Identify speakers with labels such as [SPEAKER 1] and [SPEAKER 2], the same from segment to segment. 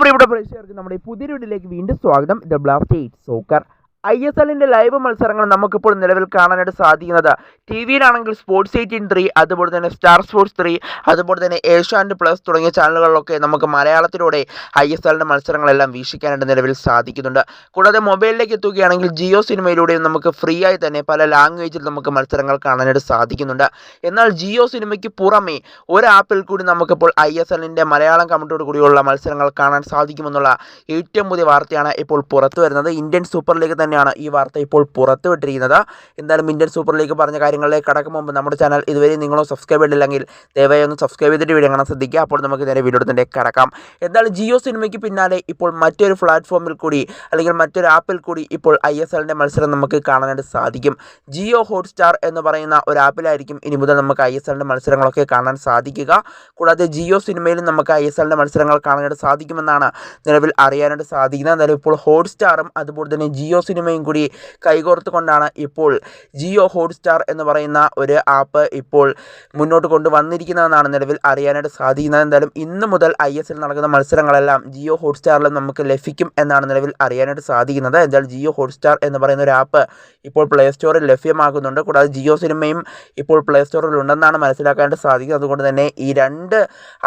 [SPEAKER 1] പ്രിയപ്പെട്ട പ്രേക്ഷകർക്ക് നമ്മുടെ പുതിയ വീഡിയോയിലേക്ക് വീണ്ടും സ്വാഗതം. ഇത് ബ്ലാസ്റ്റേറ്റ് സോക്കർ ഐ എസ് എല്ലിന്റെ ലൈവ് മത്സരങ്ങൾ നമുക്കിപ്പോൾ നിലവിൽ കാണാനായിട്ട് സാധിക്കുന്നത്. ടി വിയിലാണെങ്കിൽ സ്പോർട്സ് എയ്റ്റീൻ ത്രീ അതുപോലെ തന്നെ സ്റ്റാർ സ്പോർട്സ് ത്രീ അതുപോലെ തന്നെ ഏഷ്യാനെറ്റ് പ്ലസ് തുടങ്ങിയ ചാനലുകളിലൊക്കെ നമുക്ക് മലയാളത്തിലൂടെ ഐ എസ് എല്ലിന്റെ മത്സരങ്ങളെല്ലാം വീക്ഷിക്കാനായിട്ട് നിലവിൽ സാധിക്കുന്നുണ്ട്. കൂടാതെ മൊബൈലിലേക്ക് എത്തുകയാണെങ്കിൽ ജിയോ സിനിമയിലൂടെയും നമുക്ക് ഫ്രീ ആയി തന്നെ പല ലാംഗ്വേജിൽ നമുക്ക് മത്സരങ്ങൾ കാണാനായിട്ട് സാധിക്കുന്നുണ്ട്. എന്നാൽ ജിയോ സിനിമയ്ക്ക് പുറമേ ഒരു ആപ്പിൽ കൂടി നമുക്കിപ്പോൾ ഐ എസ് എല്ലിന്റെ മലയാളം കമ്മിറ്റിയോട് കൂടിയുള്ള മത്സരങ്ങൾ കാണാൻ സാധിക്കുമെന്നുള്ള ഏറ്റവും പുതിയ വാർത്തയാണ് ഇപ്പോൾ പുറത്തു വരുന്നത്. ഇന്ത്യൻ സൂപ്പർ ലീഗ് തന്നെയാണ് ഈ വാർത്ത ഇപ്പോൾ പുറത്തുവിട്ടിരിക്കുന്നത്. എന്തായാലും ഇന്ത്യൻ സൂപ്പർ ലീഗ് പറഞ്ഞ കാര്യങ്ങളിലേക്ക് കടക്കും മുമ്പ് നമ്മുടെ ചാനൽ ഇതുവരെ നിങ്ങളോ സബ്സ്ക്രൈബ് ചെയ്തില്ലെങ്കിൽ ദയവായി ഒന്ന് സബ്സ്ക്രൈബ് ചെയ്തിട്ട് വീഡിയോ കാണാൻ ശ്രദ്ധിക്കുക. അപ്പോൾ നമുക്ക് നേരെ വീഡിയോ തന്നെ കടക്കാം. എന്തായാലും ജിയോ സിനിമയ്ക്ക് പിന്നാലെ ഇപ്പോൾ മറ്റൊരു പ്ലാറ്റ്ഫോമിൽ കൂടി അല്ലെങ്കിൽ മറ്റൊരു ആപ്പിൽ കൂടി ഇപ്പോൾ ഐ എസ് എല്ലിന്റെ മത്സരം നമുക്ക് കാണാനായിട്ട് സാധിക്കും. ജിയോ ഹോട്ട്സ്റ്റാർ എന്ന് പറയുന്ന ഒരു ആപ്പിലായിരിക്കും ഇനി മുതൽ നമുക്ക് ഐ എസ് എല്ലിന്റെ മത്സരങ്ങളൊക്കെ കാണാൻ സാധിക്കുക. കൂടാതെ ജിയോ സിനിമയിലും നമുക്ക് ഐ എസ് എല്ലിന്റെ മത്സരങ്ങൾ കാണാനായിട്ട് സാധിക്കുമെന്നാണ് നിലവിൽ അറിയാനായിട്ട് സാധിക്കുന്നത്. എന്തായാലും ഇപ്പോൾ ഹോട്ട്സ്റ്റാറും അതുപോലെ തന്നെ ജിയോ സിനിമയും കൂടി കൈകോർത്തുകൊണ്ടാണ് ഇപ്പോൾ ജിയോ ഹോട്ട്സ്റ്റാർ എന്ന് പറയുന്ന ഒരു ആപ്പ് ഇപ്പോൾ മുന്നോട്ട് കൊണ്ടുവന്നിരിക്കുന്നതെന്നാണ് നിലവിൽ അറിയാനായിട്ട് സാധിക്കുന്നത്. എന്തായാലും ഇന്ന് മുതൽ ഐ എസ് എൽ നടക്കുന്ന മത്സരങ്ങളെല്ലാം ജിയോ ഹോട്ട്സ്റ്റാറിലും നമുക്ക് ലഭിക്കും എന്നാണ് നിലവിൽ അറിയാനായിട്ട് സാധിക്കുന്നത്. എന്തായാലും ജിയോ ഹോട്ട്സ്റ്റാർ എന്ന് പറയുന്ന ഒരു ആപ്പ് ഇപ്പോൾ പ്ലേ സ്റ്റോറിൽ ലഭ്യമാകുന്നുണ്ട്. കൂടാതെ ജിയോ സിനിമയും ഇപ്പോൾ പ്ലേ സ്റ്റോറിൽ ഉണ്ടെന്നാണ് മനസ്സിലാക്കാനായിട്ട് സാധിക്കുന്നത്. അതുകൊണ്ട് തന്നെ ഈ രണ്ട്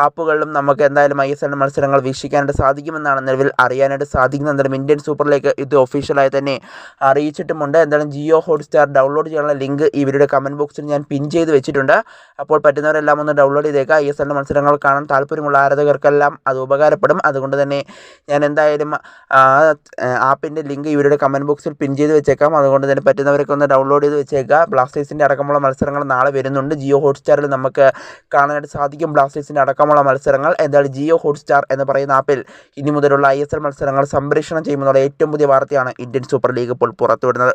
[SPEAKER 1] ആപ്പുകളിലും നമുക്ക് എന്തായാലും ഐ എസ് എൽ മത്സരങ്ങൾ വീക്ഷിക്കാനായിട്ട് സാധിക്കുമെന്നാണ് നിലവിൽ അറിയാനായിട്ട് സാധിക്കുന്നത്. എന്തായാലും ഇന്ത്യൻ സൂപ്പർ ലീഗ് ഇത് ഒഫീഷ്യലായി തന്നെ അറിയിച്ചിട്ടുമുണ്ട്. എന്തായാലും ജിയോ ഹോട്ട്സ്റ്റാർ ഡൗൺലോഡ് ചെയ്യാനുള്ള ലിങ്ക് ഇവരുടെ കമന്റ് ബോക്സിൽ ഞാൻ പിൻ ചെയ്ത് വെച്ചിട്ടുണ്ട്. അപ്പോൾ പറ്റുന്നവരെല്ലാം ഒന്ന് ഡൗൺലോഡ് ചെയ്തേക്കുക ഐ എസ് എല്ലിന്റെ മത്സരങ്ങൾ കാണാൻ താല്പര്യമുള്ള ആരാധകർക്കെല്ലാം അത് ഉപകാരപ്പെടും. അതുകൊണ്ട് തന്നെ ഞാൻ എന്തായാലും ആപ്പിന്റെ ലിങ്ക് ഇവരുടെ കമന്റ് ബോക്സിൽ പിൻ ചെയ്ത് വെച്ചേക്കാം. അതുകൊണ്ട് തന്നെ പറ്റുന്നവരൊക്കെ ഒന്ന് ഡൗൺലോഡ് ചെയ്ത് വെച്ചേക്കുക. ബ്ലാസ്റ്റേഴ്സിന്റെ അടക്കമുള്ള മത്സരങ്ങൾ നാളെ വരുന്നുണ്ട്. ജിയോ ഹോട്ട്സ്റ്റാറിൽ നമുക്ക് കാണാനായിട്ട് സാധിക്കും ബ്ലാസ്റ്റേഴ്സിന്റെ അടക്കമുള്ള മത്സരങ്ങൾ. എന്തായാലും ജിയോ ഹോട്ട്സ്റ്റാർ എന്ന് പറയുന്ന ആപ്പിൽ ഇനി മുതലുള്ള ഐ എസ് എൽ മത്സരങ്ങൾ സംപ്രേഷണം ചെയ്യുമെന്നുള്ള ഏറ്റവും പുതിയ വാർത്തയാണ് ഇന്ത്യൻ സൂപ്പർ ലീഗ് ഇപ്പോൾ പുറത്തുവിടുന്നത്.